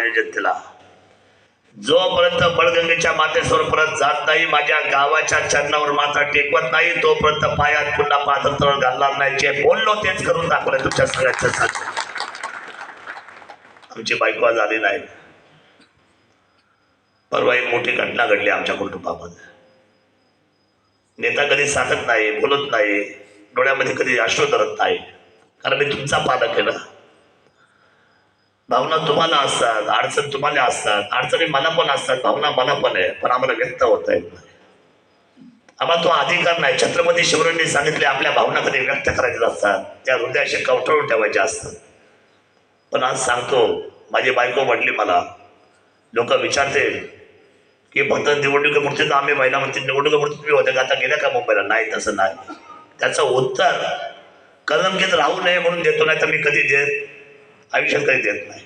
माझ्या जनतेला. जोपर्यंत बळगंगेच्या मातेश्वर परत जात नाही माझ्या गावाच्या चरणावर माथा टेकवत नाही तोपर्यंत पायात पुन्हा पादत्र घालणार नाही. जे बोललो तेच करून दाखवलं तुमच्या सगळ्यांच्या साथ. आमची बायको झाली नाही परवा एक मोठी घटना घडली आमच्या कुटुंबामध्ये. नेता कधी सांगत नाही बोलत नाही डोळ्यामध्ये कधी अश्रू धरत नाही. कारण मी तुमचा पालक आहे ना. भावना तुम्हाला असतात अडचण तुम्हाला असतात अडचणी मला पण असतात भावना मला पण आहे पण आम्हाला व्यक्त होत आहेत आम्हाला तो अधिकार नाही. छत्रपती शिवरायांनी सांगितले आपल्या भावना कधी व्यक्त करायच्या असतात त्या हृदयाशी कवठळून ठेवायच्या असतात. पण आज सांगतो माझी बायको म्हटली मला लोक विचारते की फक्त निवडणुकीपुरती तर आम्ही महिला मंत्री निवडणुकीपुरती तुम्ही होते का? आता गेल्या का मुंबईला? नाही तसं नाही. त्याचं उत्तर कलंकित राहू नये म्हणून देतो नाही तर मी कधी देत आयुष्यात काही देत नाही.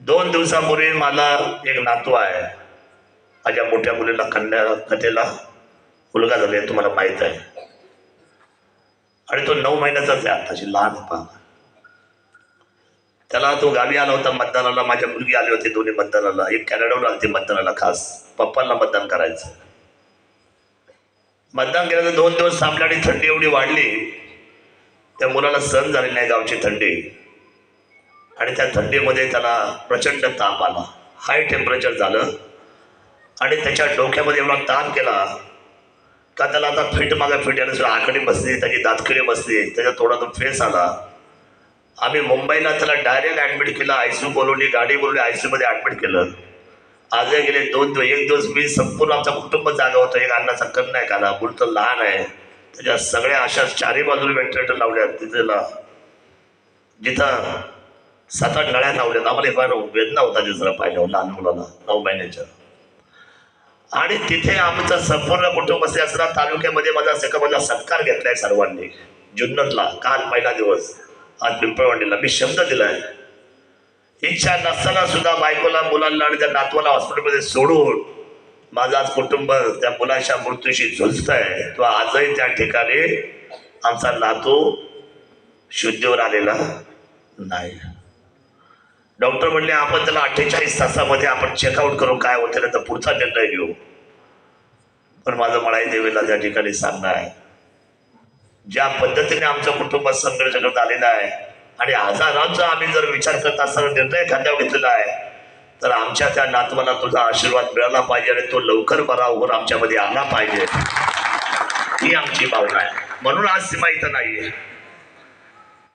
दोन दिवसापूर्वी मला एक नातू आहे. माझ्या मोठ्या मुलीला कन्या कथेला मुलगा झाले तुम्हाला माहीत आहे. आणि तो नऊ महिन्याचाच आहे आताशी लहान पाहता. त्याला तो गावी आला होता मतदानाला माझ्या मुलगी आली होती दोन्ही मतदानाला. एक कॅनडावर आली होती मतदानाला खास. पप्पांना मतदान करायचं. मतदान केल्यानंतर दोन दिवस थांबले आणि थंडी एवढी वाढली. त्या मुलाला सहन झाली नाही गावची थंडी. आणि त्या थंडीमध्ये त्याला प्रचंड ताप आला. हाय टेम्परेचर झालं. आणि त्याच्या डोक्यामध्ये एवढा ताप केला का त्याला आता फिट मागे फिट यायला सुद्धा आकडी बसली त्याची दातखिळे बसली त्याच्या तोंडातून फेस आला. आम्ही मुंबईला त्याला डायरेक्ट ॲडमिट केलं आय सी बोलवली गाडी बोलवली आय सी यूमध्ये ॲडमिट केलं. आजही गेले दोन दिवस एक दिवस मी संपूर्ण आमचा कुटुंब जागा होतं एक अन्नाचा कण नाही काला मूल तर लहान आहे. त्याच्या सगळ्या अशा चारही बाजूला व्हेंटिलेटर लावल्या तिथेला जिथं सात आठ नळ्या लावल्यात आम्हाला फार वेदना होता तिसरा पाहिजे लहान मुलाला नऊ महिन्याच्या. आणि तिथे आमचं संपूर्ण कुटुंब असे असताना तालुक्यामध्ये माझा सगळं सत्कार घेतलाय सर्वांनी. जुन्नरला काल पहिला दिवस. आज पिंपळवाडीला. मी शब्द दिलाय. इच्छा नसताना सुद्धा बायकोला मुलांना आणि त्या नातवाला हॉस्पिटलमध्ये सोडून माझं आज कुटुंब त्या मुलाच्या मृत्यूशी झुंजत आहे तो आजही त्या ठिकाणी आमचा नातू शुद्धीवर आलेला नाही. डॉक्टर म्हणले आपण त्याला अठ्ठेचाळीस तासामध्ये आपण चेकआउट करू काय होतं तर पुढचा निर्णय घेऊ. पण माझं मळाई देवीला त्या ठिकाणी सांगणं आहे. ज्या पद्धतीने आमचं कुटुंब संघर्ष करत आलेलं आहे आणि हजारांचा आम्ही जर विचार करत असताना निर्णय खांद्यावर घेतलेला आहे तर आमच्या त्या नातवाला तुझा आशीर्वाद मिळाला पाहिजे आणि तो लवकर बरा होऊन आमच्यामध्ये आला पाहिजे. ही आमची भावना आहे. म्हणून आज सीमा इथं नाहीये.